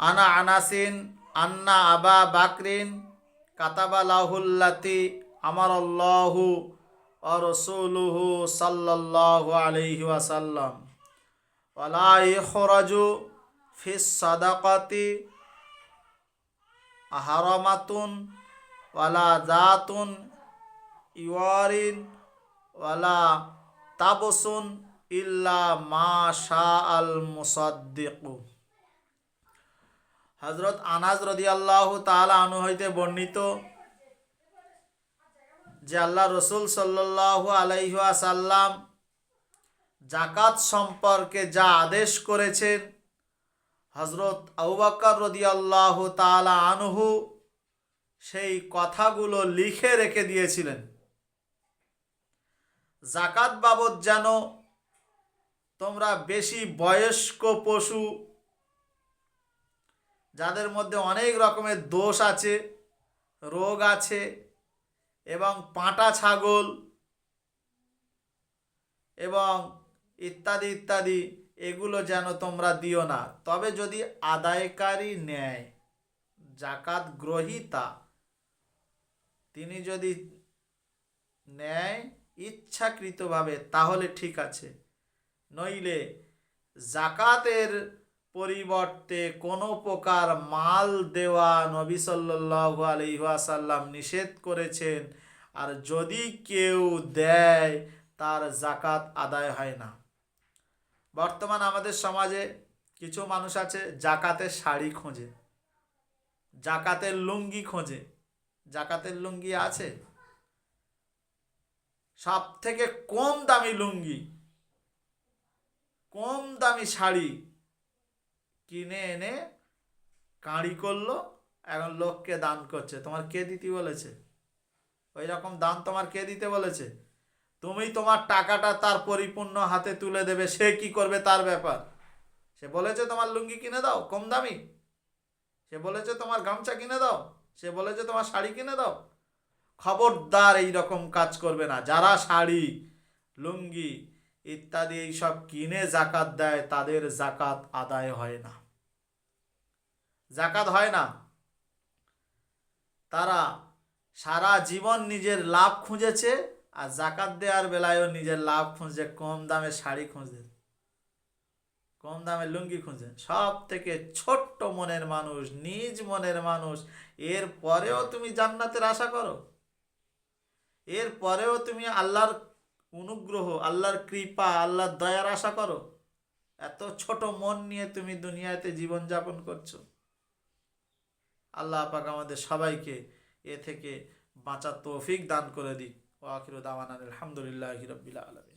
আনা আনাসিন, আন্না আবা বাকরিন, কাতাবা লাহুল্লাতি আমার আল্লাহু ও রসুলুহু সাল্লাল্লাহু আলাইহি ওয়াসাল্লাম। ওয়ালা ইখরাজু ফিস সাদাকাতি হারামাতুন ওয়ালা জাতুন ইওয়ারিন ওয়ালা তাবসুন ইল্লা মা শা আল মুসাদ্দিকু। হজরত আনাজ রদি রদিয়াল্লাহ তাআলা আনু হইতে বর্ণিত যে আল্লাহ রসুল সাল্লাল্লাহু আলাইহি সাল্লাম জাকাত সম্পর্কে যা আদেশ করেছেন হজরত আউবাক্কর রদিয়াল্লাহ তাআলা আনহু সেই কথাগুলো লিখে রেখে দিয়েছিলেন। জাকাত বাবদ যেন তোমরা বেশি বয়স্ক পশু যাদের মধ্যে অনেক রকমের দোষ আছে, রোগ আছে এবং পাঁটা ছাগল এবং ইত্যাদি ইত্যাদি, এগুলো যেন তোমরা দিও না। তবে যদি আদায়কারী নেয় জাকাত গ্রহীতা, তিনি যদি নেয় ইচ্ছাকৃতভাবে, তাহলে ঠিক আছে। নইলে জাকাতের পরিবর্তে কোনো প্রকার মাল দেওয়া নবী সাল্লাল্লাহু আলাইহি ওয়াসাল্লাম নিষেধ করেছেন? আর যদি কেউ দেয়, তার জাকাত আদায় হয় না। বর্তমান আমাদের সমাজে কিছু মানুষ আছে জাকাতের শাড়ি খোঁজে জাকাতের লুঙ্গি খোঁজে। জাকাতের লুঙ্গি আছে? সব থেকে কম দামি লুঙ্গি, কম দামি শাড়ি কিনে এনে কাঁড়ি করল, এখন লোককে দান করছে। তোমার কে দিতে বলেছে? ওই রকম দান তোমার কে দিতে বলেছে? তুমি তোমার টাকাটা তার পরিপূর্ণ হাতে তুলে দেবে, সে কি করবে তার ব্যাপার? সে বলেছে, তোমার লুঙ্গি কিনে দাও, কম দামি। সে বলেছে, তোমার গামছা কিনে দাও। সে বলেছে, তোমার শাড়ি কিনে দাও। খবরদার এই রকম কাজ করবে না। যারা শাড়ি, লুঙ্গি ইত্যাদি এইসব কিনে জাকাত দেয়, তাদের জাকাত আদায় হয় না। জাকাত হয় না। তারা সারা জীবন নিজের লাভ খুঁজেছে আর জাকাত দেওয়ার বেলায়ও নিজের লাভ খুঁজছে কম দামে শাড়ি খুঁজে, কম দামে লুঙ্গি খুঁজে। সব থেকে ছোট্ট মনের মানুষ, নিজ মনের মানুষ। এর পরেও তুমি জান্নাতের আশা করো। এর পরেও তুমি আল্লাহর অনুগ্রহ, আল্লাহর কৃপা, আল্লাহর দয়ার আশা করো। এত ছোট মন নিয়ে তুমি দুনিয়াতে জীবন যাপন করছ। আল্লাহ আপাক আমাদের সবাইকে এ থেকে বাঁচার তৌফিক দান করে দিক। ও আখির দাওয়ান আলহামদুলিল্লাহ হিরবিল্লা আলমী